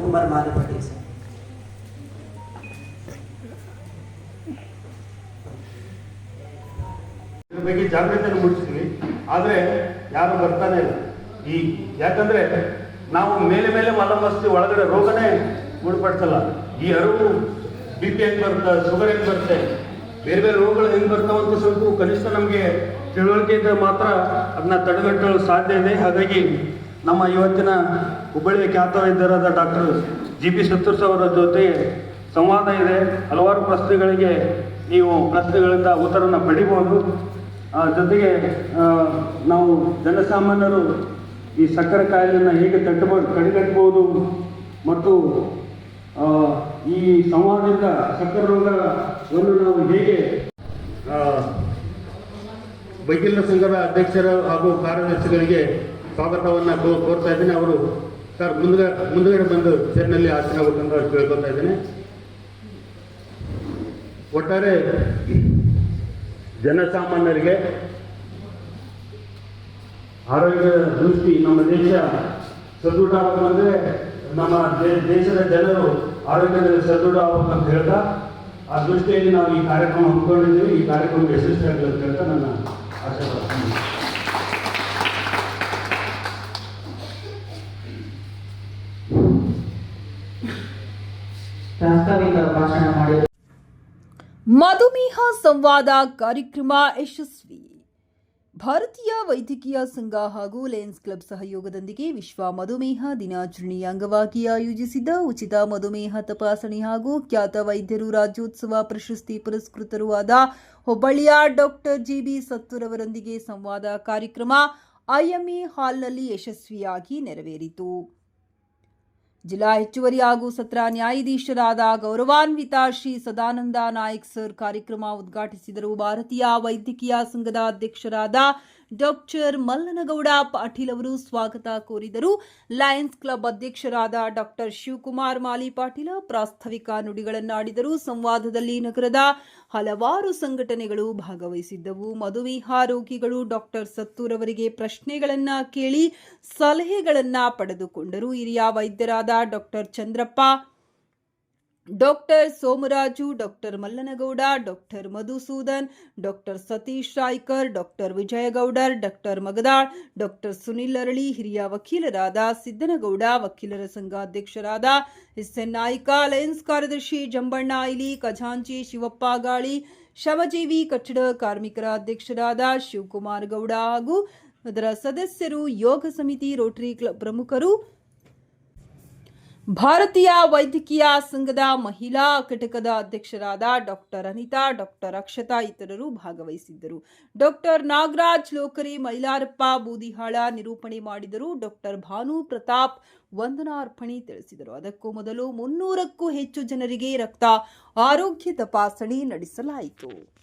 Shivakumar ಮಾಲಿಪಟ್ಟಿ sir. ಇದ್ರ ಬಗ್ಗೆ ಜಾಗೃತಿಯನ್ನು ಮೂಡಿಸ್ತೀವಿ. ಆದರೆ ಯಾರು ಬರ್ತಾನೆ ಇಲ್ಲ. ಈ ಯಾಕಂದ್ರೆ ನಾವು ಮೇಲೆ ಮೇಲೆ ಮಲ ಮಸ್ತಿ ಒಳಗಡೆ ರೋಗನೇ ಗುಣಪಡಿಸಲ್ಲ. ಈ ಅರಿವು ಬಿ ಪಿ ಹೆಂಗ್ ಬರುತ್ತೆ ಶುಗರ್ ಹೆಂಗ್ ಬರುತ್ತೆ, ಬೇರೆ ಬೇರೆ ರೋಗಗಳು ಹೆಂಗ್ ಬರ್ತಾವಂತ ಸ್ವಲ್ಪ ಕನಿಷ್ಠ ನಮಗೆ ತಿಳುವಳಿಕೆ ಇದ್ದರೆ ಮಾತ್ರ ಅದನ್ನ ತಡೆಗಟ್ಟಲು ಸಾಧ್ಯ ಇದೆ. ಹಾಗಾಗಿ ನಮ್ಮ ಇವತ್ತಿನ ಹುಬ್ಬಳ್ಳಿಯ ಖ್ಯಾತ ವೈದ್ಯರಾದ ಡಾಕ್ಟರ್ ಜಿ ಪಿ ಸತ್ತೂರ್ಸ್ ಅವರ ಜೊತೆ ಸಂವಾದ ಇದೆ. ಹಲವಾರು ಪ್ರಶ್ನೆಗಳಿಗೆ ನೀವು ಪ್ರಶ್ನೆಗಳಿಂದ ಉತ್ತರನ ಪಡಿಬೋದು ಜೊತೆಗೆ ನಾವು ಜನಸಾಮಾನ್ಯರು ಈ ಸಕ್ಕರೆ ಕಾಯಿಲೆಯನ್ನು ಹೇಗೆ ತಟ್ಟಬಹುದು ತಡೆಗಟ್ಟಬಹುದು ಮತ್ತು ಈ ಸಂವಾದದಿಂದ ಸಕ್ಕರೆ ರೋಗವನ್ನು ನಾವು ಹೇಗೆ ವೈದ್ಯರ ಸಂಘದ ಅಧ್ಯಕ್ಷರ ಹಾಗೂ ಕಾರ್ಯದರ್ಶಿಗಳಿಗೆ ಸ್ವಾಗತವನ್ನು ಕೋರ್ತಾ ಇದ್ದೀನಿ. ಅವರು ಸರ್, ಮುಂದೆ ಮುಂದುಗಡೆ ಬಂದು ಚೇರ್ನಲ್ಲಿ ಆಗುತ್ತಂತ ಕೇಳ್ಕೊತಾ ಇದ್ದೇನೆ. ಒಟ್ಟಾರೆ ಜನಸಾಮಾನ್ಯರಿಗೆ ಆರೋಗ್ಯ ದೃಷ್ಟಿ ನಮ್ಮ ದೇಶ ಸದೃಢ ಆಗಬೇಕಂದ್ರೆ ನಮ್ಮ ದೇಶದ ಜನರು ಆರೋಗ್ಯದಲ್ಲಿ ಸದೃಢ ಆಗ್ಬೇಕಂತ ಹೇಳ್ತಾ, ಆ ದೃಷ್ಟಿಯಲ್ಲಿ ನಾವು ಈ ಕಾರ್ಯಕ್ರಮ ಹಮ್ಮಿಕೊಂಡಿದ್ದೀವಿ. ಈ ಕಾರ್ಯಕ್ರಮ ಯಶಸ್ವಿಯಾಗಲಿ ಅಂತ ಹೇಳ್ತಾ ನನ್ನ ಆಶೆ ಮಧುಮೇಹ ಸಂವಾದ ಕಾರ್ಯಕ್ರಮ ಯಶಸ್ವಿ. ಭಾರತೀಯ ವೈದ್ಯಕೀಯ ಸಂಘ ಹಾಗೂ ಲೆನ್ಸ್ ಕ್ಲಬ್ ಸಹಯೋಗದೊಂದಿಗೆ ವಿಶ್ವ ಮಧುಮೇಹ ದಿನಾಚರಣೆಯ ಅಂಗವಾಗಿ ಆಯೋಜಿಸಿದ್ದ ಉಚಿತ ಮಧುಮೇಹ ತಪಾಸಣೆ ಹಾಗೂ ಖ್ಯಾತ ವೈದ್ಯರು ರಾಜ್ಯೋತ್ಸವ ಪ್ರಶಸ್ತಿ ಪುರಸ್ಕೃತರೂ ಆದ ಹುಬ್ಬಳ್ಳಿಯ ಡಾಕ್ಟರ್ ಜಿಬಿ ಸತ್ತೂರ್ ಅವರೊಂದಿಗೆ ಸಂವಾದ ಕಾರ್ಯಕ್ರಮ ಐಎಂಎ ಹಾಲ್ನಲ್ಲಿ ಯಶಸ್ವಿಯಾಗಿ ನೆರವೇರಿತು. ಜಿಲ್ಲಾ ಹೆಚ್ಚುವರಿ ಹಾಗೂ ಸತ್ರ ನ್ಯಾಯಾಧೀಶರಾದ ಗೌರವಾನ್ವಿತ ಶ್ರೀ ಸದಾನಂದ ನಾಯಕ್ ಸರ್ ಕಾರ್ಯಕ್ರಮ ಉದ್ಘಾಟಿಸಿದರು. ಭಾರತೀಯ ವೈದ್ಯಕೀಯ ಸಂಘದ ಅಧ್ಯಕ್ಷರಾದ ಡಾಕ್ಟರ್ ಮಲ್ಲನಗೌಡ ಪಾಟೀಲ್ ಅವರು ಸ್ವಾಗತ ಕೋರಿದರು. ಲಯನ್ಸ್ ಕ್ಲಬ್ ಅಧ್ಯಕ್ಷರಾದ ಡಾಕ್ಟರ್ ಶಿವಕುಮಾರ್ ಮಾಲಿ ಪಾಟೀಲ ಪ್ರಾಸ್ತಾವಿಕ ನುಡಿಗಳನ್ನಾಡಿದರು. ಸಂವಾದದಲ್ಲಿ ನಗರದ ಹಲವಾರು ಸಂಘಟನೆಗಳು ಭಾಗವಹಿಸಿದ್ದವು. ಮಧುಮೇಹ ರೋಗಿಗಳು ಡಾಕ್ಟರ್ ಸತ್ತೂರ್ ಅವರಿಗೆ ಪ್ರಶ್ನೆಗಳನ್ನು ಕೇಳಿ ಸಲಹೆಗಳನ್ನು ಪಡೆದುಕೊಂಡರು. ಹಿರಿಯ ವೈದ್ಯರಾದ doctor Chandrappa doctor Somaraju, doctor Mallanagouda, doctor Madhusudan, doctor Satish Raikar, doctor Vijayagoudar, doctor Magadal, doctor Sunil Arali, ಹಿರಿಯ ವಕೀಲರಾದ ಸಿದ್ದನಗೌಡ, ವಕೀಲರ ಸಂಘಾಧ್ಯಕ್ಷರಾದ ಎಸ್ ಎನ್ ನಾಯ್ಕ, ಲಯನ್ಸ್ ಕಾರ್ಯದರ್ಶಿ ಜಂಬಣ್ಣ ಐಲಿ, ಖಜಾಂಚಿ ಶಿವಪ್ಪ ಗಾಳಿ, ಶ್ರಮಜೀವಿ ಕಟ್ಟಡ ಕಾರ್ಮಿಕರ ಅಧ್ಯಕ್ಷರಾದ ಶಿವಕುಮಾರ್ ಗೌಡ ಹಾಗೂ ಅದರ ಸದಸ್ಯರು ಯೋಗ ಸಮಿತಿ ರೋಟರಿ ಕ್ಲಬ್ ಪ್ರಮುಖರು ಭಾರತೀಯ ವೈದ್ಯಕೀಯ ಸಂಘದ ಮಹಿಳಾ ಘಟಕದ ಅಧ್ಯಕ್ಷರಾದ ಡಾಕ್ಟರ್ ಅನಿತಾ, ಡಾಕ್ಟರ್ ಅಕ್ಷತಾ ಇತರರು ಭಾಗವಹಿಸಿದ್ದರು. ಡಾಕ್ಟರ್ ನಾಗರಾಜ್ ಲೋಕರಿ, ಮೈಲಾರಪ್ಪ ಬೂದಿಹಾಳ ನಿರೂಪಣೆ ಮಾಡಿದರು. ಡಾಕ್ಟರ್ ಭಾನು ಪ್ರತಾಪ್ ವಂದನಾರ್ಪಣೆ ತಿಳಿಸಿದರು. ಅದಕ್ಕೂ ಮೊದಲು ಮುನ್ನೂರಕ್ಕೂ ಹೆಚ್ಚು ಜನರಿಗೆ ರಕ್ತ ಆರೋಗ್ಯ ತಪಾಸಣೆ ನಡೆಸಲಾಯಿತು.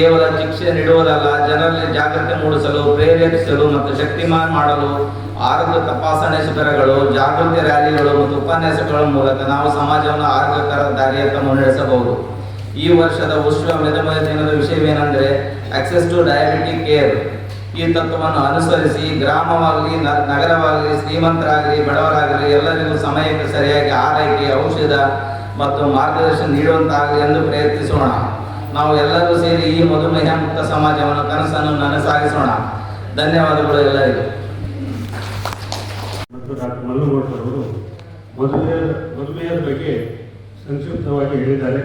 ಕೇವಲ ಶಿಕ್ಷೆ ನೀಡುವುದಲ್ಲ, ಜನರಲ್ಲಿ ಜಾಗೃತಿ ಮೂಡಿಸಲು, ಪ್ರೇರೇಪಿಸಲು ಮತ್ತು ಶಕ್ತಿಮಾನ್ ಮಾಡಲು ಆರೋಗ್ಯ ತಪಾಸಣೆ ಶಿಬಿರಗಳು, ಜಾಗೃತಿ ರ್ಯಾಲಿಗಳು ಮತ್ತು ಉಪನ್ಯಾಸಗಳ ಮೂಲಕ ನಾವು ಸಮಾಜವನ್ನು ಆರೋಗ್ಯಕರ ದಾರಿಯತ್ತ ಮುನ್ನಡೆಸಬಹುದು. ಈ ವರ್ಷದ ವಿಶ್ವ ಮೆದುಮಯ ದಿನದ ವಿಷಯವೇನೆಂದರೆ ಆಕ್ಸೆಸ್ ಟು ಡಯಾಬಿಟಿಕ್ ಕೇರ್ ಈ ತತ್ವವನ್ನು ಅನುಸರಿಸಿ ಗ್ರಾಮವಾಗಲಿ ನಗರವಾಗಲಿ, ಶ್ರೀಮಂತರಾಗಲಿ, ಬಡವರಾಗಲಿ ಎಲ್ಲರಿಗೂ ಸಮಯಕ್ಕೆ ಸರಿಯಾಗಿ ಆರೈಕೆ, ಔಷಧ ಮತ್ತು ಮಾರ್ಗದರ್ಶನ ನೀಡುವಂತಾಗಲಿ ಎಂದು ಪ್ರಯತ್ನಿಸೋಣ. ನಾವು ಎಲ್ಲರೂ ಸೇರಿ ಈ ಮಧುಮೇಹ ಮುಕ್ತ ಸಮಾಜವನ್ನು ಕನಸನ್ನು ನನಸಾಗಿಸೋಣ. ಧನ್ಯವಾದಗಳು ಎಲ್ಲರಿಗೂ. ಡಾಕ್ಟರ್ ಮಲ್ಲುಗೌಡ ಅವರು ಮಧುಮೇಹ, ಮಧುಮೇಹದ ಬಗ್ಗೆ ಸಂಕ್ಷಿಪ್ತವಾಗಿ ಹೇಳಿದ್ದಾರೆ.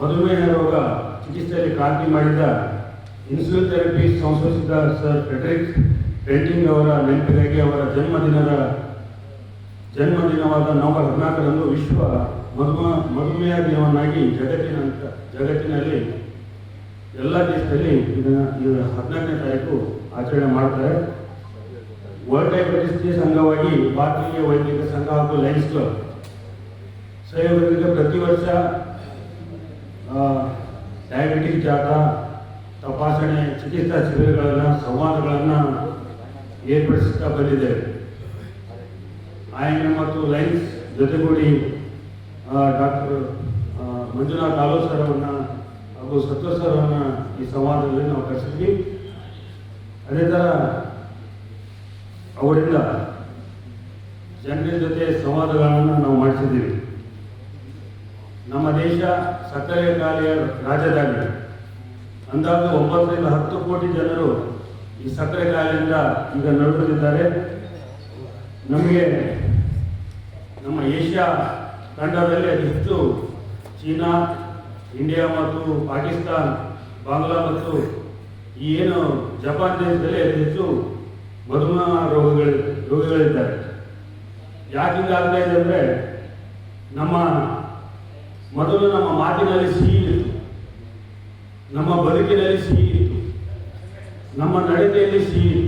ಮಧುಮೇಹ ರೋಗ ಚಿಕಿತ್ಸೆಯಲ್ಲಿ ಕ್ರಾಂತಿ ಮಾಡಿದ ಇನ್ಸುಲಿನ್ ಥೆರಪಿ ಸಂಶೋಧಿಸಿದ ಸರ್ ಫ್ರೆಡ್ರಿಕ್ ಪೆಂಟಿಂಗ್ ಅವರ ನೆನಪಿಗಾಗಿ ಅವರ ಜನ್ಮದಿನದ ಜನ್ಮದಿನವಾದ ನವೆಂಬರ್ ಹದಿನಾಲ್ಕರಂದು ವಿಶ್ವ ಮಧುಮ ಮಧುಮೇಹ ದಿನವನ್ನಾಗಿ ಜಗತ್ತಿನ ಜಗತ್ತಿನಲ್ಲಿ ಎಲ್ಲ ದೇಶದಲ್ಲಿ ಇದನ್ನು ಇದು ಹದಿನಾಲ್ಕನೇ ತಾರೀಕು ಆಚರಣೆ ಮಾಡ್ತಾರೆ. ವರ್ಲ್ಡ್ ಡಯಾಬಿಟಿಸ್ ಅಂಗವಾಗಿ ಭಾರತೀಯ ವೈದ್ಯಕೀಯ ಸಂಘ ಹಾಗೂ ಲೈನ್ಸ್ ಕ್ಲಬ್ ಸಹಯೋಗದಿಂದ ಪ್ರತಿ ವರ್ಷ ಡಯಾಬಿಟಿಕ್ ಜಾಥಾ ತಪಾಸಣೆ, ಚಿಕಿತ್ಸಾ ಶಿಬಿರಗಳನ್ನು, ಸಂವಾದಗಳನ್ನು ಏರ್ಪಡಿಸುತ್ತಾ ಬಂದಿದ್ದೇವೆ ಐಎಂಎ ಮತ್ತು ಲೈನ್ಸ್ ಜೊತೆಗೂಡಿ ಡಾಕ್ಟರ್ ಮಂಜುನಾಥ್ ಆಲೋ ಸರ್ ಅವರನ್ನ, ಹಾಗೂ ಸತ್ವ ಸರ್ ಅವರನ್ನ ಈ ಸಂವಾದದಲ್ಲಿ ನಾವು ಕರೆಸಿದ್ವಿ. ಅದೇ ಥರ ಅವರಿಂದ ಜನರ ಜೊತೆ ಸಂವಾದಗಳನ್ನು ನಾವು ಮಾಡಿಸಿದ್ದೀವಿ. ನಮ್ಮ ದೇಶ ಸಕ್ಕರೆ ಕಾಲೆಯ ರಾಜಧಾನಿ ಅಂದಾಜು ಒಂಬತ್ತರಿಂದ ಹತ್ತು ಕೋಟಿ ಜನರು ಈ ಸಕ್ಕರೆ ಕಾಯಿಲೆಯಿಂದ ಈಗ ನಡೆದಿದ್ದಾರೆ ನಮಗೆ ನಮ್ಮ ಏಷ್ಯಾ ಖಂಡದಲ್ಲಿ ಹೆಚ್ಚು ಚೀನಾ, ಇಂಡಿಯಾ ಮತ್ತು ಪಾಕಿಸ್ತಾನ್, ಬಾಂಗ್ಲಾ ಮತ್ತು ಏನು ಜಪಾನ್ ದೇಶದಲ್ಲಿ ಹೆಚ್ಚು ಮಧುಮೇಹ ರೋಗಗಳು, ರೋಗಿಗಳಿದ್ದಾರೆ. ಯಾಕೆ ಆಗ್ತಾ ಇದೆ ಅಂದರೆ ನಮ್ಮ ಮೊದಲು ನಮ್ಮ ಮಾತಿನಲ್ಲಿ ಸಿಹಿ ನಮ್ಮ ಬದುಕಿನಲ್ಲಿ ಸಿಹಿ ನಮ್ಮ ನಡತೆಯಲ್ಲಿ ಸಿಹಿ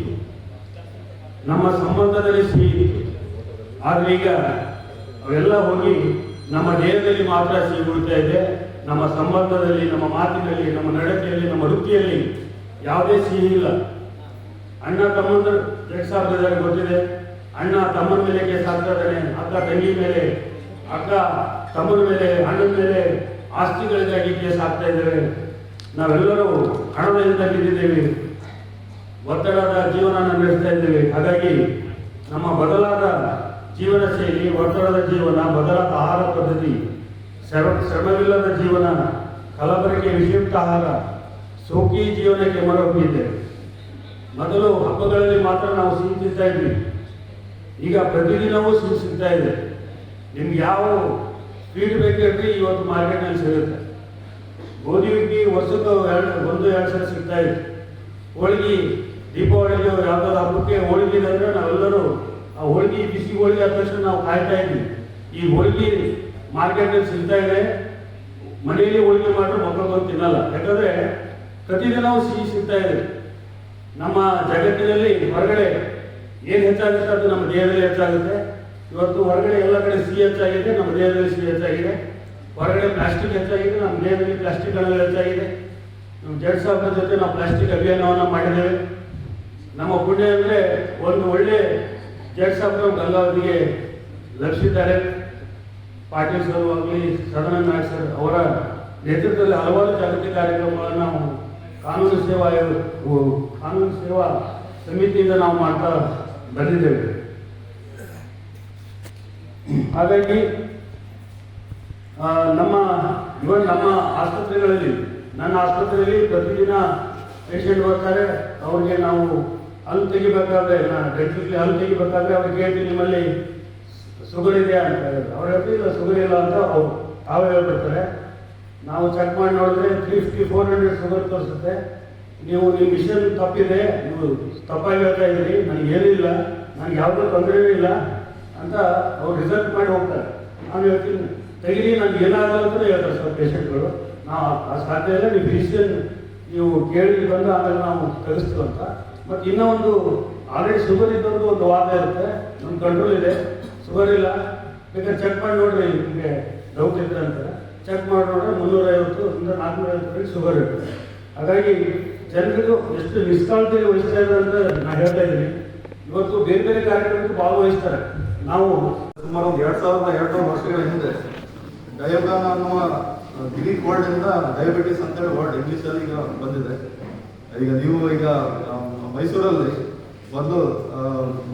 ನಮ್ಮ ಸಂಬಂಧದಲ್ಲಿ ಸಿಹಿ ಇತ್ತು. ಆದರೆ ಈಗ ಅವೆಲ್ಲ ಹೋಗಿ ನಮ್ಮ ದೇಹದಲ್ಲಿ ಮಾತ್ರ ಉಳಿತಾ ಇದೆ. ನಮ್ಮ ಸಂಬಂಧದಲ್ಲಿ, ನಮ್ಮ ಮಾತಿನಲ್ಲಿ, ನಮ್ಮ ನಡತೆಯಲ್ಲಿ, ನಮ್ಮ ವೃತ್ತಿಯಲ್ಲಿ ಯಾವುದೇ ಸಿಹಿ ಇಲ್ಲ. ಅಣ್ಣ ತಮ್ಮಂದರು ಕೆಲಸ ಆಗ್ತಿದ್ದಾರೆ ಗೊತ್ತಿದೆ. ಅಣ್ಣ ತಮ್ಮನ ಮೇಲೆ ಕೆಲಸ ಆಗ್ತಾ ಇದ್ದಾನೆ. ಅಕ್ಕ ತಂಗಿ ಮೇಲೆ, ಅಕ್ಕ ತಮ್ಮನ ಮೇಲೆ, ಅಣ್ಣನ ಮೇಲೆ ಆಸ್ತಿಗಳಿಗಾಗಿ ಕೇಸ್ ಆಗ್ತಾ ಇದ್ದೇವೆ ನಾವೆಲ್ಲರೂ ಹಣದಿಂದ ಬಿದ್ದಿದ್ದೇವೆ ಒತ್ತಡದ ಜೀವನ ನಡೆಸ್ತಾ ಇದ್ದೇವೆ. ಹಾಗಾಗಿ ನಮ್ಮ ಬದಲಾದ ಜೀವನ ಶೈಲಿ, ಒತ್ತಡದ ಜೀವನ ಬದಲ ಆಹಾರ ಪದ್ಧತಿ, ಶ್ರಮ, ಶ್ರಮವಿಲ್ಲದ ಜೀವನ, ಕಲಬರಿಕೆ ವಿಷಯುಕ್ತ ಆಹಾರ ಸೋಕಿ ಜೀವನಕ್ಕೆ ಮೊರೆ ಹೋಗಿದ್ದೇವೆ ಮೊದಲು ಹಬ್ಬಗಳಲ್ಲಿ ಮಾತ್ರ ನಾವು ಸಿಗುತ್ತಿರ್ತಾ ತಿಂತಾ ಇದ್ವಿ. ಈಗ ಪ್ರತಿದಿನವೂ ಸಿಗ್ತಾ ಇದೆ. ನಿಮ್ಗೆ ಯಾವ ಸ್ವೀಟ್ ಬೇಕಿರ್ರಿ ಇವತ್ತು ಮಾರ್ಕೆಟ್ನಲ್ಲಿ ಸಿಗುತ್ತೆ. ಗೋಧಿ, ಹುಗ್ಗಿ, ವರ್ಷಕ್ಕೆ ಎರಡು, ಒಂದು, ಎರಡು ಸಲ ಸಿಗ್ತಾ ಇದೆ. ಹೋಳಿಗೆ, ದೀಪಾವಳಿಗೆ ಯಾವುದಾದ್ರು ಹಬ್ಬಕ್ಕೆ ಹೋಳಿಗೆ ಅಂದ್ರೆ ನಾವೆಲ್ಲರೂ ಆ ಹೋಳಿಗೆ ಬಿಸಿ ಹೋಳಿಗೆ ಆದ ತಕ್ಷಣ ನಾವು ಕಾಯ್ತಾ ಇದ್ವಿ. ಈ ಹೋಳಿಗೆ ಮಾರ್ಕೆಟಲ್ಲಿ ಸಿಗ್ತಾ ಇದೆ. ಮನೆಯಲ್ಲಿ ಹೋಳಿಗೆ ಮಾಡಿದ್ರೆ ಮಕ್ಕಳು ಬಂದು ತಿನ್ನಲ್ಲ. ಯಾಕಂದ್ರೆ ಪ್ರತಿದಿನವೂ ಸಿಹಿ ಸಿಗ್ತಾ ಇದೆ. ನಮ್ಮ ಜಗತ್ತಿನಲ್ಲಿ ಹೊರಗಡೆ ಏನು ಹೆಚ್ಚಾಗುತ್ತೆ ಅದು ನಮ್ಮ ದೇಹದಲ್ಲಿ ಹೆಚ್ಚಾಗುತ್ತೆ. ಇವತ್ತು ಹೊರಗಡೆ ಎಲ್ಲ ಕಡೆ ಸಿಹಿ ಹೆಚ್ಚಾಗಿದೆ, ನಮ್ಮ ದೇಹದಲ್ಲಿ ಸಿಹಿ ಹೆಚ್ಚಾಗಿದೆ. ಹೊರಗಡೆ ಪ್ಲಾಸ್ಟಿಕ್ ಹೆಚ್ಚಾಗಿದೆ, ನಮ್ಮ ದೇಹದಲ್ಲಿ ಪ್ಲಾಸ್ಟಿಕ್ ಅಣುಗಳು ಹೆಚ್ಚಾಗಿದೆ. ನಮ್ಮ ಜಡ್ ಸಾಹೇಬ್ರ ಜೊತೆ ನಾವು ಪ್ಲಾಸ್ಟಿಕ್ ಅಭಿಯಾನವನ್ನು ಮಾಡಿದ್ದೇವೆ. ನಮ್ಮ ಪುಣ್ಯ ಅಂದರೆ ಒಂದು ಒಳ್ಳೆ ಜಡ್ ಸಾಹೇಬ್ರ ಗಂಗಾವತಿಗೆ ಲಭಿಸಿದ್ದಾರೆ. ಪಾಟೀಲ್ ಸರ್ ಆಗಲಿ ಸದಾನಂದ ನಾಯಕ್ ಸರ್ ಅವರ ನೇತೃತ್ವದಲ್ಲಿ ಹಲವಾರು ಜಾಗೃತಿ ಕಾರ್ಯಕ್ರಮಗಳನ್ನು ನಾವು ಕಾನೂನು ಸೇವಾ ಕಾನೂನು ಸೇವಾ ಸಮಿತಿಯಿಂದ ನಾವು ಮಾಡ್ತಾ ಬಂದಿದ್ದೇವೆ. ಹಾಗಾಗಿ ನಮ್ಮ ಇವನ್ ನಮ್ಮ ಆಸ್ಪತ್ರೆಗಳಲ್ಲಿ, ನನ್ನ ಆಸ್ಪತ್ರೆಯಲ್ಲಿ ಪ್ರತಿದಿನ ಪೇಷಂಟ್ ಬರ್ತಾರೆ. ಅವ್ರಿಗೆ ನಾವು ಹಲ್ಲು ತೆಗಿಬೇಕಾದ್ರೆ ನಾನು ಡೆಂಟ್ಲಿ ಹಲ್ಲು ತೆಗಿಬೇಕಾದ್ರೆ ಅವ್ರಿಗೆ ಹೇಳ್ತೀನಿ ನಿಮ್ಮಲ್ಲಿ ಶುಗರ್ ಇದೆಯಾ ಅಂತ ಹೇಳಿದ್ರು. ಅವ್ರು ಶುಗರ್ ಇಲ್ಲ ಅಂತ ಅವ್ರು ತಾವೇ ಹೇಳ್ಬಿಡ್ತಾರೆ. ನಾವು ಚೆಕ್ ಮಾಡಿ ನೋಡಿದ್ರೆ three fifty four hundred sugar ತೋರಿಸುತ್ತೆ. ನೀವು ನಿಮ್ಮ ಮಿಷನ್ ತಪ್ಪಿದೆ, ನೀವು ತಪ್ಪಾಗಿ ಹೇಳ್ತಾ ಇದ್ದೀರಿ, ನನಗೆ ಏನಿಲ್ಲ ನನಗೆ ಯಾವುದೂ ತೊಂದರೆಯೂ ಇಲ್ಲ ಅಂತ ಅವ್ರು ರಿಸಲ್ಟ್ ಮಾಡಿ ಹೋಗ್ತಾರೆ. ನಾನು ಹೇಳ್ತೀನಿ, ತೆಗೀರಿ, ನನಗೆ ಏನಾಗಲ್ಲ ಅಂತ ಹೇಳ್ತಾರೆ ಸರ್ ಪೇಷಂಟ್ಗಳು ನಾವು ಆ ಸಾಧ್ಯ ಇಲ್ಲ ನೀವು ಮಿಷನ್ ನೀವು ಕೇಳಿ ಬಂದು ಆಮೇಲೆ ನಾವು ಕಲಿಸ್ತೀವಿ ಅಂತ ಮತ್ತು ಇನ್ನೂ ಒಂದು ಆಲ್ರೆಡಿ ಶುಗರ್ ಇದ್ದವ್ರದ್ದು ಒಂದು ವಾದ ಇರುತ್ತೆ. ನಮ್ಮ ಕಂಟ್ರೋಲ್ ಇದೆ. ಶುಗರ್ ಇಲ್ಲ ಬೇಕಾದ್ರೆ ಚೆಕ್ ಮಾಡಿ ನೋಡ್ರಿ, ನಿಮಗೆ ಡೌಟ್ ಇದ್ರೆ ಅಂತ. ಚೆಕ್ ಮಾಡಿ ನೋಡಿದ್ರೆ ಮುನ್ನೂರೈವತ್ತು ಇಂದ ನಾಲ್ಕುನೂರೈವತ್ತರವರೆಗೆ ಶುಗರ್ ಇರುತ್ತೆ ಹಾಗಾಗಿ ಜನರಿಗೂ ಎಷ್ಟು ನಿಷ್ಕಾಳಜಿಗೆ ವಹಿಸ್ತಾ ಇದ್ದಾರೆ ಅಂತ ನಾನು ಹೇಳ್ತಾ ಇದ್ದೀನಿ. ಇವತ್ತು ಬೇರೆ ಬೇರೆ ಕಾರ್ಯಕ್ರಮಕ್ಕೆ ಭಾಗವಹಿಸ್ತಾರೆ. ನಾವು ಸುಮಾರು ಒಂದು ಎರಡು ಸಾವಿರದ ಎರಡು ವರ್ಷಗಳ ಹಿಂದೆ ಡಯೋಗಾನ ಅನ್ನುವ ಗ್ರೀಕ್ ವರ್ಡ್ ಇಂದ ಡಯಾಬಿಟಿಸ್ ಅಂತೇಳಿ ವರ್ಡ್ ಇಂಗ್ಲೀಷಲ್ಲಿ ಈಗ ಬಂದಿದೆ. ಈಗ ನೀವು ಈಗ ಮೈಸೂರಲ್ಲಿ ಒಂದು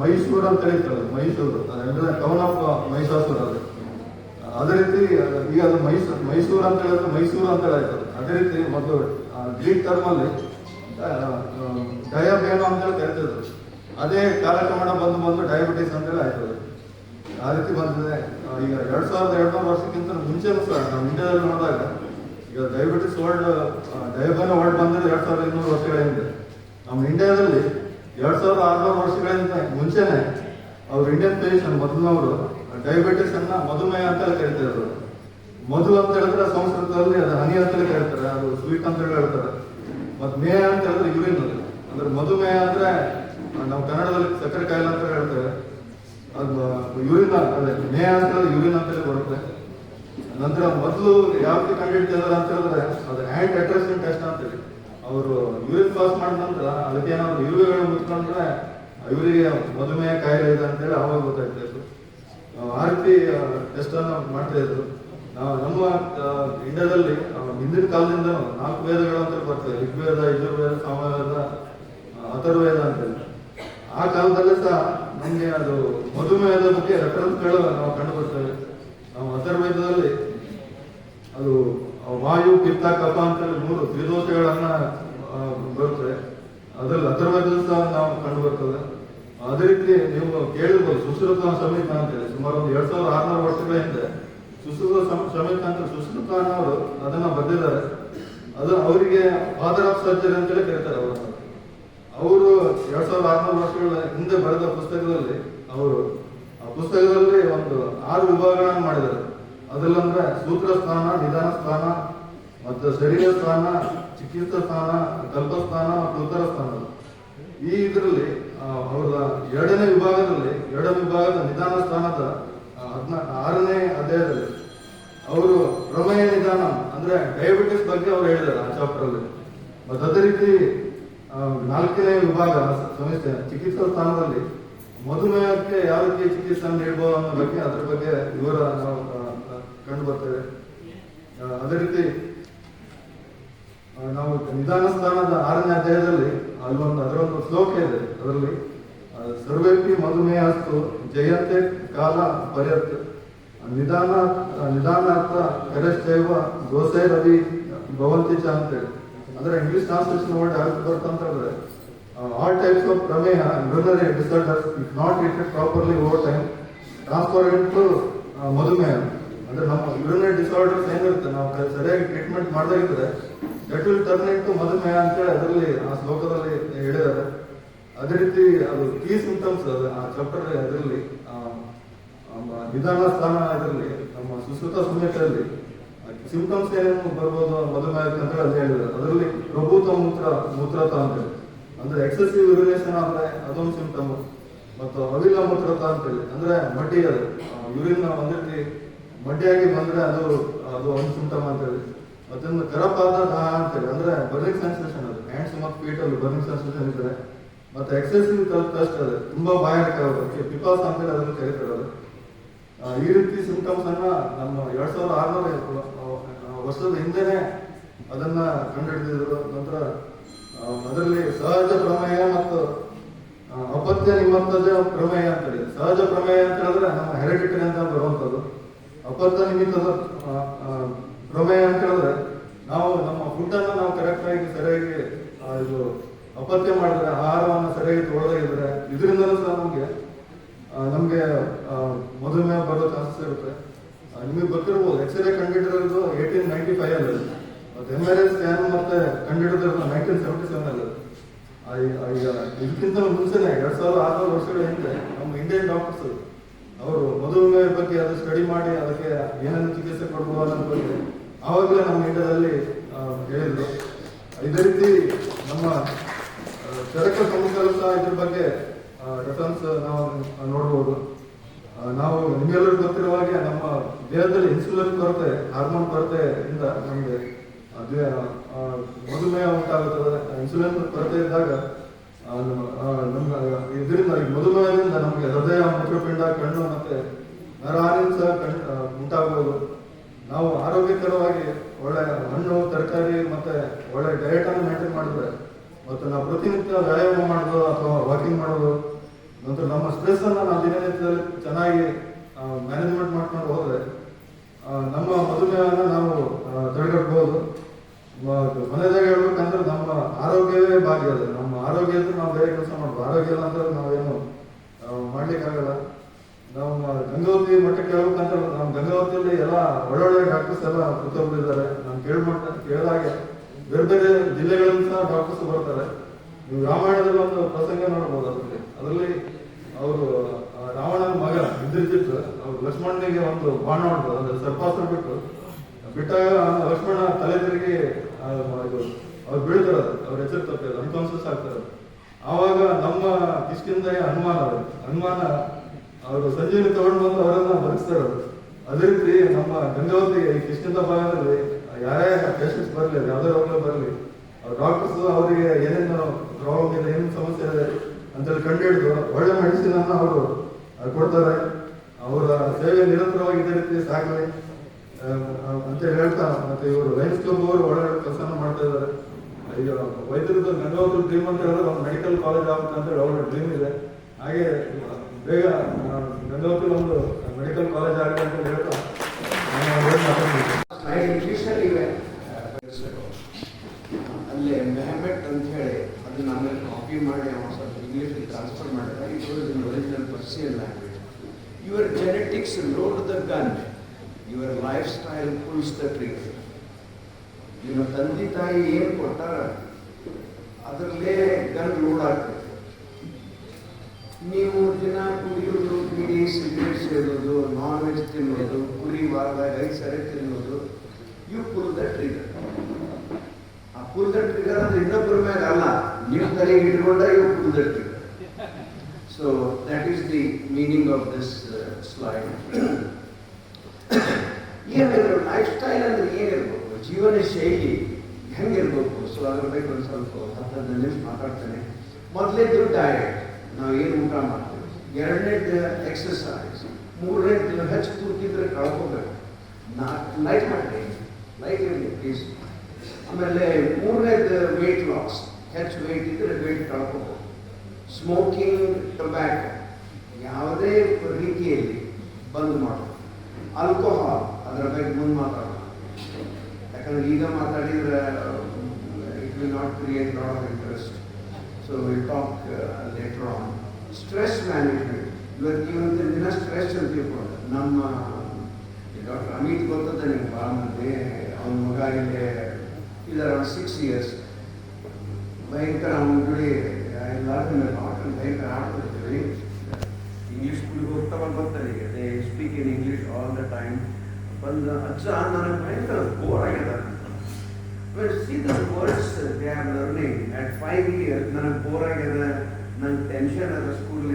ಮೈಸೂರು ಅಂತ ಹೇಳ್ತಾರೆ, ಮೈಸೂರು. ಅಂದ್ರೆ ಟೌನ್ ಆಫ್ ಮೈಸೂರು ಅದು. ಅದೇ ರೀತಿ, ಈಗ ಅದು ಮೈಸೂರು ಮೈಸೂರು ಅಂತ ಹೇಳಿದ್ರೆ ಮೈಸೂರು ಅಂತ ಹೇಳ್ತಾರೆ. ಅದೇ ರೀತಿ ಮೊದಲು ಗ್ರೀಕ್ ಟರ್ಮ್ ಅಲ್ಲಿ ಡಯಾಬೇನೋ ಅಂತ ಹೇಳಿ ಕರಿತಿದ್ರು ಅದೇ ಕಾಲಕ್ರಮಣ ಬಂದು ಬಂದು ಡಯಾಬಿಟಿಸ್ ಅಂತೇಳಿ ಆಯ್ತದೆ. ಆ ರೀತಿ ಬಂದಿದೆ. ಈಗ ಎರಡ್ ಸಾವಿರದ ಎರಡ್ನೂರು ವರ್ಷಕ್ಕಿಂತ ಮುಂಚೆ ಸಹ ನಾವು ಇಂಡಿಯಾದಲ್ಲಿ ನೋಡಿದಾಗ, ಈಗ ಡಯಾಬಿಟಿಸ್ ವರ್ಲ್ಡ್ ಡಯಾಬೇನೋ ವರ್ಲ್ಡ್ ಬಂದಿದ್ದು ಎರಡ್ ಸಾವಿರದ ಇನ್ನೂರು ವರ್ಷಗಳ ಹಿಂದೆ. ನಮ್ಮ ಇಂಡಿಯಾದಲ್ಲಿ ಎರಡು ಸಾವಿರದ ಆರ್ನೂರು ವರ್ಷಗಳಿಂದ ಮುಂಚೆನೆ ಅವ್ರು ಇಂಡಿಯನ್ ಫಿಸಿಷಿಯನ್ ಮೊದಲಿನವರು ಡಯಾಬಿಟಿಸ್ ಅನ್ನ ಮಧುಮೇಹ ಅಂತ ಕರಿತಾ ಇದ್ರು ಮಧು ಅಂತ ಹೇಳಿದ್ರೆ ಸಂಸ್ಕೃತದಲ್ಲಿ ಅದು ಹನಿ ಅಂತ ಕರೀತಾರೆ, ಅದು ಸ್ವೀಟ್ ಅಂತ ಹೇಳಿ ಹೇಳ್ತಾರೆ. ಮತ್ತೆ ಮೇಹ ಅಂತ ಹೇಳಿದ್ರೆ ಯುರಿನ್ ಅದು. ಅಂದ್ರೆ ಮಧುಮೇಹ ಅಂದ್ರೆ ನಾವು ಕನ್ನಡದಲ್ಲಿ ಸಕ್ಕರೆ ಕಾಯಿಲೆ ಅಂತ ಹೇಳ್ತೇವೆ. ಅದು ಯೂರಿನ್ ಅದೇ ಮೇಹ ಅಂತ ಹೇಳಿದ್ರೆ ಯೂರಿನ್ ಅಂತ ಹೇಳಿ ಬರುತ್ತೆ. ನಂತರ ಮೊದಲು ಯಾವ ರೀತಿ ಇದ್ದಾರೆ ಅಂತ ಹೇಳಿದ್ರೆ ಅದು ಹ್ಯಾಂಡ್ ಅಟ್ರೆಸ್ಮೆಂಟ್ ಟೆಸ್ಟ್ ಅಂತೇಳಿ ಅವರು ಯೂರಿನ್ ಪಾಸ್ ಮಾಡಿದ ನಂತರ ಅದಕ್ಕೆ ಏನಾದ್ರು ಇರುವೆಗಳು ಮುಚ್ಕೊಂಡ್ರೆ ಇವರಿಗೆ ಮಧುಮೇಹ ಕಾಯಿಲೆ ಇದೆ ಅಂತೇಳಿ ಅವಾಗ ಗೊತ್ತಾಗ್ತಾ ಇತ್ತು ಆ, ರೀತಿ ಟೆಸ್ಟ್ ಅನ್ನ ಮಾಡ್ತಾ ಇದ್ರು. ನಾವು ನಮ್ಮ ಇಂಡಿಯಾದಲ್ಲಿ ಹಿಂದಿನ ಕಾಲದಿಂದ ನಾಲ್ಕು ವೇದಗಳು ಅಂತ ಬರ್ತವೆ. ಋಗ್ವೇದ ಯಜುರ್ವೇದ ಸಾಮವೇದ ಅಥರ್ವೇದ ಅಂತೇಳಿ. ಆ ಕಾಲದಲ್ಲಿ ಸಹ ನಮಗೆ ಅದು ಮಧುಮೇಹದ ಬಗ್ಗೆ ರೆಫರೆನ್ಸ್ಗಳು ನಾವು ಕಂಡು ಬರ್ತೇವೆ. ನಾವು ಅಥರ್ವೇದದಲ್ಲಿ ಅದು ವಾಯು ಪಿತ್ತ ಕಪ ಅಂತೇಳಿ ಮೂರು ತ್ರಿದೋಷಗಳನ್ನ ಬರುತ್ತೆ. ಅದ್ರಲ್ಲಿ ಅಥರ್ವೇದದಲ್ಲಿ ಸಹ ನಾವು ಕಂಡು ಬರ್ತದೆ ಅದೇ ರೀತಿ ನೀವು ಕೇಳಿರ್ಬೋದು, ಸುಶ್ರುತ ಸಮೀಪ ಅಂತೇಳಿ. ಸುಮಾರು ಒಂದು ಎರಡ್ ಸಾವಿರದ ಆರ್ನೂರು ವರ್ಷಗಳ ಹಿಂದೆ ಸುಶ್ರುತ ಸಮಿತ ಅಂತ ಸುಶ್ರುತ ಅನ್ನೋರು ಅದನ್ನ ಬರೆದಿದ್ದಾರೆ. ಅದು ಅವರಿಗೆ ಫಾದರ್ ಆಫ್ ಸರ್ಜರಿ ಅಂತೇಳಿ ಕರೀತಾರೆ ಅವರು. ಅವರು ಎರಡ್ ಸಾವಿರದ ಆರ್ನೂರು ವರ್ಷಗಳ ಹಿಂದೆ ಬರೆದ ಪುಸ್ತಕದಲ್ಲಿ ಅವರು, ಆ ಪುಸ್ತಕದಲ್ಲಿ ಒಂದು ಆರು ವಿಭಾಗಗಳನ್ನು ಮಾಡಿದ್ದಾರೆ. ಅದಲ್ಲಂದ್ರೆ ಸೂತ್ರ ಸ್ಥಾನ, ನಿಧಾನ ಸ್ಥಾನ, ಮತ್ತು ಶರೀರ ಸ್ಥಾನ, ಚಿಕಿತ್ಸಾ ಸ್ಥಾನ ಕಲ್ಪಸ್ಥಾನ ಮತ್ತು ಉತ್ತರ ಸ್ಥಾನ. ಈ ಇದರಲ್ಲಿ ಅವರ ಎರಡನೇ ವಿಭಾಗದಲ್ಲಿ, ಎರಡನೇ ವಿಭಾಗದ ನಿಧಾನ ಸ್ಥಾನದ ಆರನೇ ಅಧ್ಯಾಯದಲ್ಲಿ ಅವರು ಪ್ರಮೇಯ ನಿಧಾನ ಅಂದ್ರೆ ಡಯಾಬಿಟಿಸ್ ಬಗ್ಗೆ ಅವರು ಹೇಳಿದ್ದಾರೆ ಆ ಚಾಪ್ಟರ್ ಅಲ್ಲಿ ಮತ್ತೆ ಅದೇ ರೀತಿ ನಾಲ್ಕನೇ ವಿಭಾಗ ಸಮಸ್ಯೆ, ಚಿಕಿತ್ಸಾ ಸ್ಥಾನದಲ್ಲಿ ಮಧುಮೇಹಕ್ಕೆ ಯಾವ ರೀತಿ ಚಿಕಿತ್ಸೆ ನೀಡಬಹುದು ಅನ್ನೋ ಬಗ್ಗೆ ಅದ್ರ ಬಗ್ಗೆ ವಿವರ ಕಂಡು ಬರ್ತೇವೆ. ಅದೇ ರೀತಿ ನಾವು ನಿಧಾನ ಸ್ಥಾನದ ಆರನೇ ಅಧ್ಯಾಯದಲ್ಲಿ ಅಲ್ಲೊಂದು ಅದರೊಂದು ಶ್ಲೋಕ ಇದೆ. ಅದರಲ್ಲಿ ಸರ್ವೇಪಿ ಮಧುಮೇಹ ಅಸ್ತು ಜಯಂತೆ ಕಾಲ ಪರ್ಯತ್. ನಿಧಾನ ನಿಧಾನ ನಿಧಾನಾರ್ಥ ಕರೆಶ್ಚೈವ ದೋಸೆ ರವಿ ಭವಂತಿ ಚ ಅಂತೇಳಿ ಅಂದ್ರೆ ಇಂಗ್ಲಿಷ್ ಟ್ರಾನ್ಸ್ಲೇಷನ್ ವರ್ಡ್ ಯಾವ್ದು ಬರ್ತಂತಂದ್ರೆ all types of ಪ್ರಮೇಹ urinary disorders it not treated properly over time transfer to ಮಧುಮೇಹ. ಅಂದ್ರೆ ನಮ್ಮ ಯೂರಿನರಿ ಡಿಸಾರ್ಡರ್ಸ್ ಏನಿರುತ್ತೆ ನಾವು ಸರಿಯಾಗಿ ಟ್ರೀಟ್ಮೆಂಟ್ ಮಾಡದಾಗಿದ್ರೆ that will turn into ಮಧುಮೇಹ ಅಂತೇಳಿ ಅದರಲ್ಲಿ ಆ ಶ್ಲೋಕದಲ್ಲಿ ಹೇಳಿದ್ದಾರೆ. ಅದೇ ರೀತಿ ಅದು ಕೀ ಸಿಂಪ್ಟಮ್ಸ್ ಅದು, ಆ ಚಾಪ್ಟರ್ ಅದರಲ್ಲಿ ನಿಧಾನ ಸ್ಥಾನ ಇದರಲ್ಲಿ ನಮ್ಮ ಸುಶ್ರುತ ಸಂಹಿತೆಯಲ್ಲಿ ಸಿಂಟಮ್ಸ್ ಏನೇನು ಬರ್ಬೋದು ಮಧುಮೇಹ ಅಂತ ಅದು ಅದರಲ್ಲಿ ಪ್ರಭೂತ ಮೂತ್ರ, ಮೂತ್ರತ ಅಂತೇಳಿ ಅಂದ್ರೆ ಎಕ್ಸೆಸಿವ್ ಯೂರಿನೇಷನ್ ಆದ್ರೆ ಅದೊಂದು ಸಿಂಟಮ್ ಮತ್ತು ಅವಿಲ ಮೂತ್ರತ ಅಂತೇಳಿ ಅಂದ್ರೆ ಮಟ್ಟಿ ಅದು ಯೂರಿನ್ ಒಂದ್ ರೀತಿ ಮಡ್ಡಿಯಾಗಿ ಬಂದ್ರೆ ಅದು ಅದು ಒಂದು ಸಿಂಟಮ್ ಅಂತೇಳಿ. ಅದನ್ನು ಗರಪಾದ ದಾಹ ಅಂತೇಳಿ, ಅಂದ್ರೆ ಬರ್ನಿಂಗ್ ಸೆನ್ಸೇಷನ್ ಅದು. ಹ್ಯಾಂಡ್ಸ್ ಮತ್ತು ಫೀಟ್ ಅಲ್ಲಿ ಬರ್ನಿಂಗ್ ಸೆನ್ಸೇಷನ್ ಇದ್ರೆ ಮತ್ತೆ ಎಕ್ಸೆಸಿವ್ ಕಷ್ಟ ಅದು, ತುಂಬಾ ಭಯಾನಕ ಪಿಪಾಸ್ ಅಂತ ಅಂತೇಳಿ ಅದನ್ನು ಕರೀತಾರೆ ಅದು. ಈ ರೀತಿ ಸಿಂಟಮ್ಸ್ ಅನ್ನ ನಮ್ಮ ಎರಡ್ ಸಾವಿರದ ವರ್ಷದ ಹಿಂದೆನೆ ಅದನ್ನ ಕಂಡುಹಿಡಿದಿದ್ರು. ನಂತರ ಅದರಲ್ಲಿ ಸಹಜ ಪ್ರಮೇಯ ಮತ್ತು ಅಪತ್ಯ ನಿಮಿತ್ತಜ ಪ್ರಮೇಯ ಅಂತ ಹೇಳಿ ಸಹಜ ಪ್ರಮೇಯ ಅಂತ ಹೇಳಿದ್ರೆ ನಮ್ಮ ಹೆರಿಡಿಟರಿ ಅಂತ ಬರುವಂತದ್ದು ಅಪತ್ಯ ನಿಮಿತ್ತದ ಪ್ರಮೇಯ ಅಂತ ಹೇಳಿದ್ರೆ, ನಾವು ನಮ್ಮ ಫುಡ್ಡನ್ನು ನಾವು ಕರೆಕ್ಟ್ ಆಗಿ ಸರಿಯಾಗಿ ಇದು ಅಪತ್ಯ ಮಾಡಿದ್ರೆ, ಆಹಾರವನ್ನು ಸರಿಯಾಗಿ ತೊಗೊಳ್ಳದಿದ್ರೆ, ಇದರಿಂದಲೂ ಸಹ ನಮಗೆ ನಮಗೆ ಮಧುಮೇಹ ಬರೋ ಚಾನ್ಸಸ್ ಇರುತ್ತೆ. ನಿಮಗೆ ಗೊತ್ತಿರ್ಬೋದು ಎಕ್ಸ್ರೇ ಕಂಡುಹಿಡಿದಿರೋದು ಏಯ್ಟೀನ್ ನೈಂಟಿ ಫೈವ್ ಅಲ್ಲಿ ಎಂ ಆರ್ ಐ ಸ್ಕ್ಯಾನ್ ಮತ್ತೆ ಕಂಡುಹಿಡಿದಿರೋದು ನೈನ್ಟೀನ್ ಸೆವೆಂಟಿ ಸೆವೆನ್ ಅಲ್ಲಿ ಈಗ, ಇದಕ್ಕಿಂತ ಮುಂಚೆನೆ, ಎರಡು ಸಾವಿರದ ಆರ್ನೂರು ವರ್ಷಗಳ ಹಿಂದೆ, ನಮ್ಮ ಇಂಡಿಯನ್ ಡಾಕ್ಟರ್ಸ್ ಅವರು ಮಧುಮೇಹ ಬಗ್ಗೆ ಅದು ಸ್ಟಡಿ ಮಾಡಿ ಅದಕ್ಕೆ ಏನೇನು ಚಿಕಿತ್ಸೆ ಕೊಡುವ ಬಗ್ಗೆ ಆವಾಗಲೇ ನಮ್ಮ ಆ, ಹೇಳಿದ್ರು. ಇದೇ ರೀತಿ ನಮ್ಮ ಚರಕ ಸಮುದ್ರ ಇದ್ರ ಬಗ್ಗೆ ರೆಫರೆನ್ಸ್ ನಾವು ನೋಡ್ಬೋದು. ನಾವು ನಿಮಗೆಲ್ಲರೂ ಗೊತ್ತಿರುವ ಹಾಗೆ ನಮ್ಮ ದೇಹದಲ್ಲಿ ಇನ್ಸುಲಿನ್ ಕೊರತೆ ಹಾರ್ಮೋನ್ ಕೊರತೆಯಿಂದ ನಮಗೆ ಮಧುಮೇಹ ಉಂಟಾಗುತ್ತದೆ. ಇನ್ಸುಲಿನ್ ಕೊರತೆ ಇದ್ದಾಗ ನಮ್ಮ ಆ, ನಮ್ಮ ಇದರಿಂದ ಈ ಮಧುಮೇಹದಿಂದ ನಮಗೆ ಹೃದಯ ಮೂತ್ರಪಿಂಡ ಕಣ್ಣು ಮತ್ತೆ ನರಹಾನಿಂದ ಸಹ ಕಣ್ ಆ, ಉಂಟಾಗಬಹುದು ನಾವು ಆರೋಗ್ಯಕರವಾಗಿ ಒಳ್ಳೆ ಹಣ್ಣು ತರಕಾರಿ ಮತ್ತೆ ಒಳ್ಳೆ ಡಯಟ್ ಅನ್ನು ಮೇಂಟೈನ್ ಮಾಡಿದ್ರೆ ಮತ್ತು ನಾವು ಪ್ರತಿನಿತ್ಯ ವ್ಯಾಯಾಮ ಮಾಡೋದು ಅಥವಾ ವಾಕಿಂಗ್ ಮಾಡೋದು ನಂತರ ನಮ್ಮ ಸ್ಟ್ರೆಸ್ ಅನ್ನು ನಾವು ದಿನನಿತ್ಯದಲ್ಲಿ ಚೆನ್ನಾಗಿ ಮ್ಯಾನೇಜ್ಮೆಂಟ್ ಮಾಡ್ಕೊಂಡು ಹೋದ್ರೆ ನಮ್ಮ ಮಧುಮೇಹನ ನಾವು ತಡೆಗಟ್ಟಬಹುದು ಮ- ಮನೆದಾಗ ಹೇಳ್ಬೇಕಂದ್ರೆ ನಮ್ಮ ಆರೋಗ್ಯವೇ ಭಾಗ್ಯ ಅದು. ಆರೋಗ್ಯ ಅಂದ್ರೆ ನಾವು ಬೇರೆ ಕೆಲಸ ಮಾಡ್ಬೋದು. ಆರೋಗ್ಯ ಇಲ್ಲ ಅಂದ್ರೆ ನಾವೇನು ಮಾಡ್ಲಿಕ್ಕೆ ಮಾಡ್ಲಿಕ್ಕಾಗಲ್ಲ ನಮ್ಮ ಗಂಗಾವತಿ ಮಟ್ಟಕ್ಕೆ ಹೋಗ್ಬೇಕಂತ ನಮ್ಮ ಗಂಗಾವತಿಯಲ್ಲಿ ಎಲ್ಲ ಒಳ್ಳೊಳ್ಳೆ ಡಾಕ್ಟರ್ಸ್ ಎಲ್ಲ ಕೂತ್ಕೊಂಡಿದ್ದಾರೆ ನಾನು ಕೇಳ್ಮಟ್ಟ ಕೇಳಿದಾಗೆ ಬೇರೆ ಬೇರೆ ಜಿಲ್ಲೆಗಳಿಂದ ಡಾಕ್ಟರ್ಸ್ ಬರ್ತಾರೆ. ನೀವು ರಾಮಾಯಣದಲ್ಲಿ ಒಂದು ಪ್ರಸಂಗ ನೋಡ್ಬೋದು ಅದರಲ್ಲಿ. ಅದರಲ್ಲಿ ಅವರು ರಾವಣನ ಮಗ ಇಂದ್ರಜಿತ್, ಅವ್ರು ಲಕ್ಷ್ಮಣನಿಗೆ ಒಂದು ಬಾಣ ಹೊಡೆದು ಅಂದ್ರೆ ಸರ್ಪಾಸ್ತ್ರ ಬಿಟ್ಟು, ಬಿಟ್ಟಾಗ ಲಕ್ಷ್ಮಣ ತಲೆ ತಿರುಗಿ ಅವ್ರು ಬೀಳ್ತಾರೆ ಅವ್ರ ಹೆಸರು ತಪ್ಪಿರೋದು ಅನ್ಕಾನ್ಸಿಯಸ್ ಆಗ್ತಾರೆ ಆವಾಗ ನಮ್ಮ ಕಿಷ್ಕಿಂದ ಅನುಮಾನ ಅವರು, ಹನುಮಾನ ಅವರು ಸಂಜೀವಿನಿ ತಗೊಂಡು ಬಂದು ಅವರನ್ನ ಬದುಕಿಸ್ತಾರೆ ಅವರು. ಅದೇ ರೀತಿ ನಮ್ಮ ಗಂಗಾವತಿ ಈ ಭಾಗದಲ್ಲಿ ಯಾರೇ ಪೇಷಂಟ್ಸ್ ಬರಲಿ ಯಾವುದೇ ರೋಗ ಬರಲಿ ಡಾಕ್ಟರ್ಸ್ ಅವರಿಗೆ ಏನೇನು ಪ್ರಾಬ್ಲಮ್ ಇದೆ ಏನು ಸಮಸ್ಯೆ ಇದೆ ಅಂತೇಳಿ ಕಂಡು ಹಿಡಿದು ಒಳ್ಳೆ ಮೆಡಿಸಿನ್ ಅನ್ನ ಅವರು ಕೊಡ್ತಾರೆ. ಅವರ ಸೇವೆ ನಿರಂತರವಾಗಿ ಇದೇ ರೀತಿ ಸಾಕಲಿ ಅಂತ ಹೇಳ್ತಾ ಮತ್ತೆ ಇವರು ಲೈನ್ಸ್ ಕ್ಲಬ್ ಅವರು ಒಳ್ಳೆ ಕೆಲಸ ಮಾಡ್ತಾ ಇದ್ದಾರೆ. ಈಗ ವೈದ್ಯರದ್ದು ಗಂಗಾವತಿ ಡ್ರೀಮ್ ಅಂತ ಹೇಳಿದ್ರೆ ಒಂದು ಮೆಡಿಕಲ್ ಕಾಲೇಜ್ ಆಗುತ್ತೆ ಅಂತ ಹೇಳಿ ಡ್ರೀಮ್ ಇದೆ. ಹಾಗೆ, ಬೇಗ ಗಂಗಾವತಿ ಒಂದು ಮೆಡಿಕಲ್ ಕಾಲೇಜ್ ಆಗುತ್ತೆ ಅಂತ ಹೇಳ್ತಾ ಅಲ್ಲೇ ಮೆಹಮೆಟ್ ಅಂತ ಹೇಳಿ ಅದನ್ನ ಆಮೇಲೆ ಕಾಪಿ ಮಾಡಿ ಅವನು ಸ್ವಲ್ಪ ಇಂಗ್ಲೀಷಿಗೆ ಟ್ರಾನ್ಸ್ಫರ್ ಮಾಡಿದ ಇದು in original Persian language your genetics load the gun your life style pulls the trigger ನಿಮ್ಮ ತಂದೆ ತಾಯಿ ಏನು ಕೊಡ್ತಾರ ಅದರಲ್ಲೇ ಗಂಡು ಲೋಡ್ ಆಗ್ತದೆ. ನೀವು ದಿನ ಕುಡಿಯೋದು ಬಿಡಿ ಸಿಗರೇಟ್ ಸೇರೋದು ನಾನ್ ವೆಜ್ ತಿನ್ನೋದು, ಕುರಿ, ವಾರದಾಗ ಐದು ಸರಿ ತಿನ್ನೋದು, ಇವು ಪುಲ್ ದ ಟ್ರಿಗರ್ ಆ ಪುಲ್ ದ ಟ್ರಿಗರ್ ಅಂದ್ರೆ ಇನ್ನೊಬ್ಬರ ಮೇಲೆ ಅಲ್ಲ ನೀವು ತಲೆ ಇಟ್ಕೊಂಡ ಇವು pull the trigger so that is the meaning of this slide ಏನಿರ್ಬೋದು ಲೈಫ್ ಸ್ಟೈಲ್ ಅಂದ್ರೆ ಏನಿರ್ಬೇಕು ಜೀವನ ಶೈಲಿ ಹೆಂಗಿರ್ಬೇಕು? ಸೊ ಅದ್ರ ಬಗ್ಗೆ ಒಂದು ಸ್ವಲ್ಪ ಹತ್ತು ನಿಮಿಷ ಮಾತಾಡ್ತೇನೆ. ಮೊದಲೇದು ಡಯಟ್ ನಾವು ಏನು ಊಟ ಮಾಡ್ತೇವೆ? ಎರಡನೇದು ಎಕ್ಸಸೈಸ್ ಮೂರನೇದು ಹೆಚ್ಚು ಕೂತಿದ್ರೆ ಕಳ್ಕೋಬೇಕು. ನಾಲ್ಕು ಲೈಟ್ ಮಾಡಿ ಲೈಟ್ ಇರಲಿ ಪ್ಲೀಸ್ ಆಮೇಲೆ ಮೂರನೇದು ವೆಯ್ಟ್ ಲಾಸ್ ಹೆಚ್ಚು ವೆಯ್ಟ್ ಇದ್ದರೆ ವೆಯ್ಟ್ ಕಳ್ಕೋಬೇಕು. ಸ್ಮೋಕಿಂಗ್ ಟೊಬ್ಯಾಕೊ ಯಾವುದೇ ರೀತಿಯಲ್ಲಿ ಬಂದ್ ಮಾಡೋದು ಆಲ್ಕೋಹಾಲ್ ಅದರ ಬಗ್ಗೆ ಮುಂದೆ ಮಾತಾಡೋಣ. ಯಾಕಂದ್ರೆ ಈಗ ಮಾತಾಡಿದ್ರೆ it will not create lot of interest so will talk later on stress management ಇವತ್ತು ಇವತ್ತಿನ ದಿನ ಸ್ಟ್ರೆಸ್ ಅಂತ ತಿಳ್ಕೊಂಡು ನಮ್ಮ, ಡಾಕ್ಟರ್ ಅಮಿತ್ ಗೊತ್ತದೆ ನಿಮ್ಗೆ ಭಾಳ ಮಂದಿ ಅವನ ಮಗ ಇಲ್ಲಿ ಇದರ ಸಿಕ್ಸ್ ಇಯರ್ಸ್ ಭಯಂಕರ ಅವನ ಜೋಡಿ ಎಲ್ಲಾದ್ರೂ ನಾಟ್ ಭಯಂಕರ ಆಡ್ತಿರ್ತೀವಿ. ಇಂಗ್ಲೀಷ್ ಸ್ಕೂಲ್ಗೆ ಬರ್ತಾರೆ ಈಗ. They speak in English all the time ಬಂದು ಅಜ್ಜ ನನಗೆ ಭಯಂಕರ ಬೋರ್ ಆಗ್ಯದ but see the words they are learning at five year ನನಗೆ ಬೋರ್ ಆಗ್ಯದ ನನ್ನ ಟೆನ್ಷನ್ ಅದ school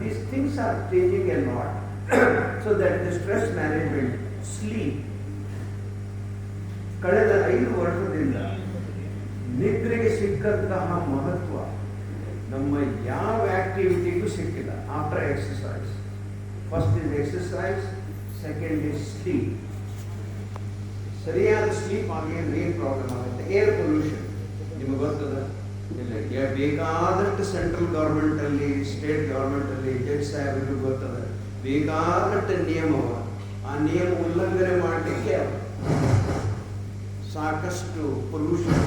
these things are changing a not so that the stress management sleep ಕಳೆದ ಐದು ವರ್ಷದಿಂದ ನಿದ್ರೆಗೆ ಸಿಕ್ಕಂತಹ ಮಹತ್ವ ನಮ್ಮ ಯಾವ ಆಕ್ಟಿವಿಟಿಗೂ ಸಿಕ್ಕಿಲ್ಲ. After exercise first is exercise second is sleep ಸರಿಯಾದ ಸ್ಲೀಪ್ ಆಗಿ ಮೇನ್ ಪ್ರಾಬ್ಲಮ್ ಆಗುತ್ತೆ. ಏರ್ ಪೊಲ್ಯೂಷನ್ ನಿಮಗೆ ಗೊತ್ತದ? ಇಲ್ಲ ಬೇಕಾದಷ್ಟು ಸೆಂಟ್ರಲ್ ಗೌರ್ಮೆಂಟ್ ಅಲ್ಲಿ ಸ್ಟೇಟ್ ಗೌರ್ಮೆಂಟ್ ಅಲ್ಲಿ ಜಡ್ಜ್ ಸಾಹೇಬರಿಗೂ ಗೊತ್ತದ? ಬೇಕಾದಷ್ಟು ನಿಯಮವ ಆ ನಿಯಮ ಉಲ್ಲಂಘನೆ ಮಾಡಲಿಕ್ಕೆ ಸಾಕಷ್ಟು ಪೊಲ್ಯೂಷನ್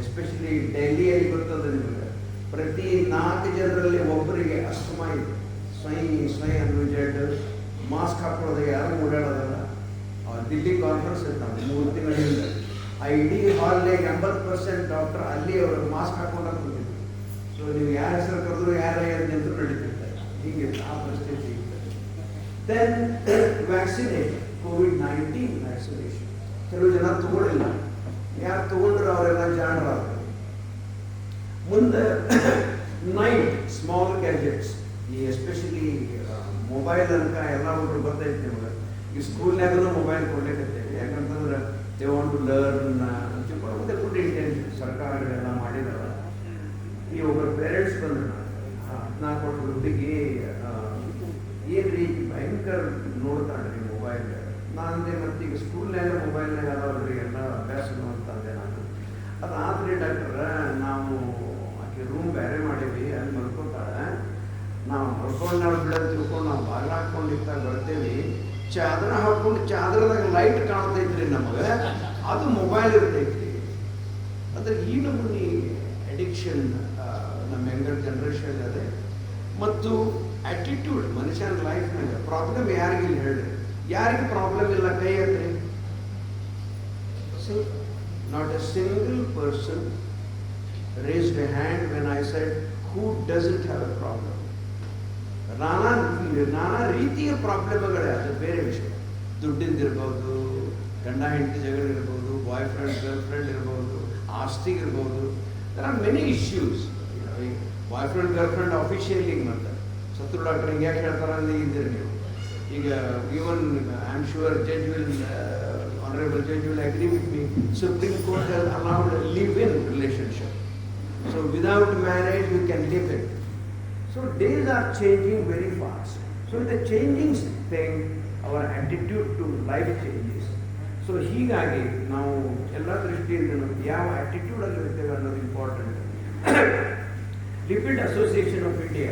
ಎಸ್ಪೆಷಲಿ ಡೆಲ್ಲಿಯಲ್ಲಿ ಗೊತ್ತದ ನಿಮಗೆ? ಪ್ರತಿ ನಾಲ್ಕು ಜನರಲ್ಲಿ ಒಬ್ಬರಿಗೆ ಅಸ್ತಮ ಇದೆ. ಸ್ವೈ ಸ್ವಯಂ ಅನ್ನೋ ಜಡ್ ಮಾಸ್ಕ್ ಹಾಕೊಳ್ಳೋದು ಯಾರು ಓಡಾಡೋದಲ್ಲ. ಅವ್ರು ದಿಲ್ಲಿ ಕಾನ್ಫರೆನ್ಸ್ ನಾವು ಮೂರು ತಿಂಗಳಿಂದ. ಆ ಇಡೀ ಹಾಲ್ನಾಗ ಎಂಬತ್ತು ಪರ್ಸೆಂಟ್ ಡಾಕ್ಟರ್ ಅಲ್ಲಿ ಅವರು ಮಾಸ್ಕ್ ಹಾಕೊಂಡು ಕುಂತಿದ್ರು. ಸೊ ನೀವು ಯಾರ ಹೆಸರು ಕರೆದ್ರು, ಯಾರ ನಿಂತು ನಡೀತಿರ್ತಾರೆ ಹೀಗೆ ಆ ಪರಿಸ್ಥಿತಿ ಇರ್ತದೆ then vaccination COVID nineteen vaccination ಕೆಲವು ಜನ ತಗೊಳ್ಳಿಲ್ಲ ಯಾರು ತಗೊಂಡ್ರೆ ಅವರೆಲ್ಲ ಜಾಣರಾದ್ರು. ಮುಂದೆ ನೈಟ್ ಸ್ಮಾಲ್ ಗ್ಯಾಜೆಟ್ಸ್ ಈ ಎಸ್ಪೆಷಲಿ ಮೊಬೈಲ್ ಅಂತ ಎಲ್ಲ ಹುಡುಗರು ಗೊತ್ತೈತಿ ನಿಮ್ಗೆ ಈ ಸ್ಕೂಲ್ನಾಗೂ ಮೊಬೈಲ್ ಕೊಡ್ಲಿಕ್ಕತ್ತೇವೆ ಯಾಕಂತಂದ್ರೆ ದೇ ವಾಂಟ್ ಟು ಲರ್ನ್ ಮತ್ತೆ ಗುಡ್ ಇಂಟೆನ್ಷನ್ ಸರ್ಕಾರಗಳೆಲ್ಲ ಮಾಡಿದಾರ ಈ ಒಬ್ಬರ ಪೇರೆಂಟ್ಸ್ ಬಂದ್ರು. ಹದಿನಾಲ್ಕು ವರ್ಷದ ಹುಡುಗಿ ಏನ್ರಿ ಭಯಂಕರ ನೋಡ್ತಾಳ್ರಿ ಮೊಬೈಲ್ ನಾನು ಮತ್ತೆ ಈಗ ಸ್ಕೂಲ್ನಾಗ ಮೊಬೈಲ್ನಾಗ ಎಲ್ಲ ಅಭ್ಯಾಸ ಅಂತಂದೆ ನಾನು ಅದಾದ್ರಿ ಡಾಕ್ಟರ್ ನಾವು ಆಕೆ ರೂಮ್ ಬೇರೆ ಮಾಡೀವಿ ಅಲ್ಲಿ ಮಲ್ಕೋತಾಳೆ ನಾವು ಮಲ್ಕೊಂಡು ನಾವು ಬಿಡೋದು ತಿಳ್ಕೊಂಡು ನಾವು ಬಾಗಿಲು ಹಾಕೊಂಡು ಇತ್ತಾಗ ಬರ್ತೇವಿ ಚಾದರ ಹಾಕೊಂಡು ಚಾದರದಾಗ ಲೈಟ್ ಕಾಣ್ತೈತ್ರಿ ನಮಗೆ ಅದು ಮೊಬೈಲ್ ಇರ್ತೈತ್ರಿ ಅಂದ್ರೆ ಈ ನಮೂನಿ ಅಡಿಕ್ಷನ್ ನಮ್ಮ ಯಂಗರ್ ಜನ್ರೇಷನ್ ಅದೇ. ಮತ್ತು ಆಟಿಟ್ಯೂಡ್ ಮನುಷ್ಯನ ಲೈಫ್ನಾಗ ಪ್ರಾಬ್ಲಮ್ ಯಾರಿಗಿಲ್ಲ ಹೇಳ್ರಿ ಯಾರಿಗೆ ಪ್ರಾಬ್ಲಮ್ ಇಲ್ಲ ಕೈ ಅಂದ್ರಿ not a single person raised a hand when I said, who doesn't have a problem? ನಾನಾ ನಾನಾ ರೀತಿಯ ಪ್ರಾಬ್ಲಮ್ಗಳೇ, ಅದು ಬೇರೆ ವಿಷಯ. ದುಡ್ಡಿಂದಿರ್ಬೋದು, ಗಂಡ, ಹೆಂಡತಿ ಜಗಳ ಇರ್ಬೋದು ಬಾಯ್ ಫ್ರೆಂಡ್ ಗರ್ಲ್ ಫ್ರೆಂಡ್ ಇರ್ಬೋದು ಆಸ್ತಿ ಇರ್ಬೋದು there are many issues boy friend girl friend officially ಹಿಂಗೆ ಮಾಡ್ತಾರೆ. ಸತ್ರು ಡಾಕ್ಟರ್ ಹಿಂಗೆ ಯಾಕೆ ಹೇಳ್ತಾರೆ ಅಂದ್ರೆ ಇದ್ದೀರಿ ನೀವು. ಈಗ even I am sure judge will honourable judge will agree with me Supreme Court allowed live in relationship so without marriage we can live it. So days are changing very fast. So the changing thing, our attitude to life changes. So ಹೀಗಾಗಿ ನಾವು ಎಲ್ಲ ದೃಷ್ಟಿಯಿಂದ ಯಾವ ಅಲ್ಲಿ ಇರ್ತೇವೆ ಅನ್ನೋದು important lipid association of India